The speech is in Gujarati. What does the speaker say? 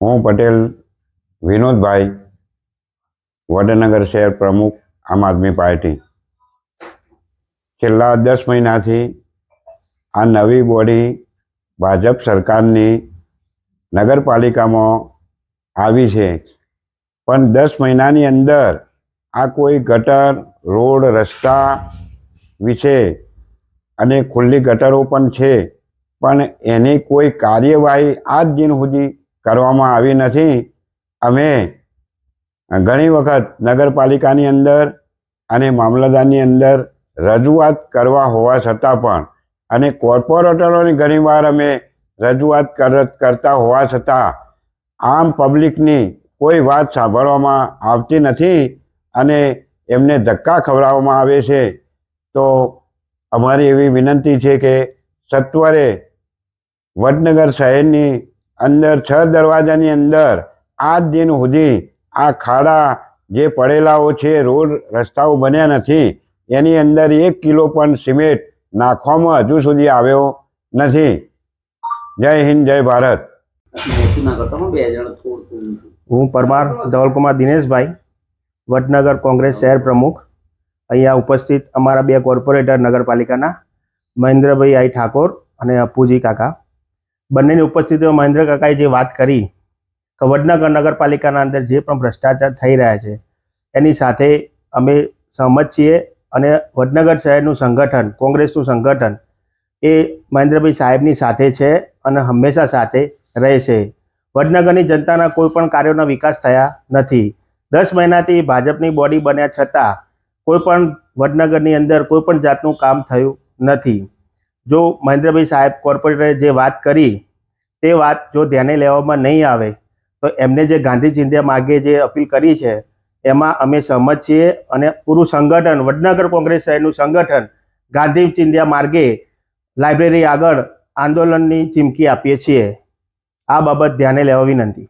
હું પટેલ, વિનોદભાઈ, વડનગર શહેર પ્રમુખ, આમ આદમી પાર્ટી. છેલ્લા દસ મહિનાથી આ નવી બોડી ભાજપ સરકારની નગરપાલિકામાં આવી છે. પણ દસ મહિનાની અંદર આ કોઈ ગટર, રોડ, રસ્તા વિશે અને ખુલ્લી ગટરો પણ છે. પણ એની કોઈ કાર્યવાહી આજ દિન સુધી કરવામાં આવી નથી. અમે ઘણી વખત નગરપાલિકાની અંદર અને મામલતદારની અંદર રજૂઆત કરવા હોવા છતાં પણ અને કોર્પોરેટરોની ઘણીવાર અમે રજૂઆત કર, કરતા હોવા છતાં આમ પબ્લિકની કોઈ વાત સાંભળવામાં આવતી નથી અને એમને ધક્કા ખવડાવવામાં આવે છે. તો અમારી એવી વિનંતી છે કે સત્વરે વડનગર શહેરની અંદર, છ દરવાજાની અંદર, આજ દિન સુધી આ ખાડા જે પડેલાઓ છે, રોડ રસ્તાઓ બન્યા નથી. એની અંદર એક કિલો પણ સિમેન્ટ નાખવામાં હજુ સુધી આવ્યો નથી. જય હિન્દ, જય ભારત. હું પરમાર ધવલકુમાર દિનેશભાઈ, વડનગર કોંગ્રેસ શહેર પ્રમુખ. અહીંયા ઉપસ્થિત અમારા બે કોર્પોરેટર નગરપાલિકાના, મહેન્દ્રભાઈ આઈ ઠાકોર અને અપુજી કાકા. બંનેની ઉપસ્થિતિમાં મહેન્દ્ર કાકાએ જે વાત કરી કે વડનગર નગરપાલિકાના અંદર જે પણ ભ્રષ્ટાચાર થઈ રહ્યા છે, એની સાથે અમે સહમત છીએ અને વડનગર શહેરનું સંગઠન, કોંગ્રેસનું સંગઠન એ મહેન્દ્રભાઈ સાહેબની સાથે છે અને હંમેશા સાથે રહેશે. વડનગરની જનતાના કોઈ પણ કાર્યોનો વિકાસ થયા નથી. દસ મહિનાથી ભાજપની બોડી બન્યા છતાં કોઈ પણ વડનગરની અંદર કોઈ પણ જાતનું કામ થયું નથી. જો મહેન્દ્રભાઈ સાહેબ કોર્પોરેટરે જે વાત કરી, તે વાત જો ધ્યાને લેવામાં નહીં આવે, તો એમને જે ગાંધી ચિંધ્યા માર્ગે જે અપીલ કરી છે, એમાં અમે સહમત છીએ અને પૂરું સંગઠન, વડનગર કોંગ્રેસ શહેરનું સંગઠન, ગાંધી ચિંધ્યા માર્ગે લાઇબ્રેરી આગળ આંદોલનની ચીમકી આપીએ છીએ. આ બાબત ધ્યાને લેવા વિનંતી.